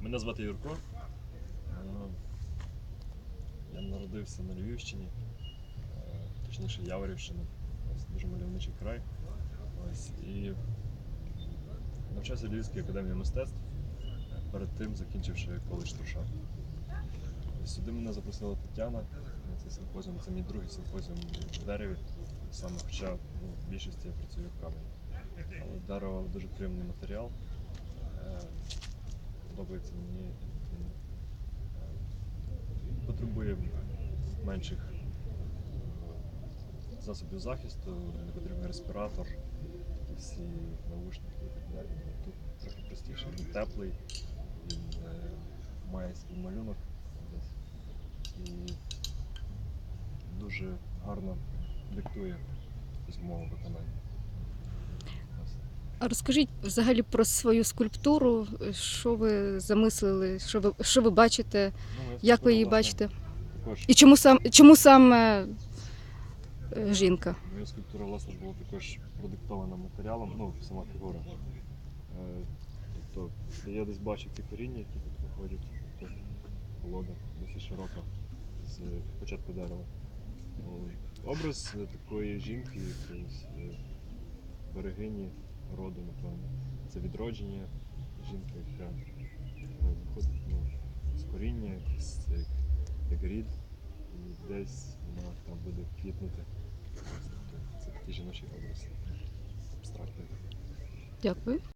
Мене звати Юрко. Е, Я народився на Львівщині, е, точніше Яворівщина. Ось дуже мальовничий край. Ось, і навчався Львівській академії мистецтв, перед тим закінчивши коледж. Ось Сюди мене запросила Тетяна на цей симпозіум. Це мій другий симпозіум в дереві. Саме хоча ну, в більшості я працюю в камені. Але дерево дуже приємний матеріал. Е, Подобається мені. Е, потребує менших засобів захисту, не потрібен респіратор, всі наушники і так далі. Тут трохи простіше. Він теплий, він е, має свій малюнок і дуже гарно диктує письмове виконання. А розкажіть взагалі про свою скульптуру, що ви замислили, що ви, що ви бачите, Ну, як ви її власне, бачите? Також І чому сам чому саме е, жінка? Моя скульптура власне була також продиктована матеріалом, ну, сама фігура. Е, тобто я десь бачив ці коріння, які тут виходять, тут колода досить широка з початку дерева. Образ такої жінки, якоїсь е, берегині роду, напевно. Це відродження жінки, яка е, виходить ну, з коріння, якось як, як рід, і десь вона там буде квітнути. Тобто Це такий жіночий образ абстрактний. Дякую.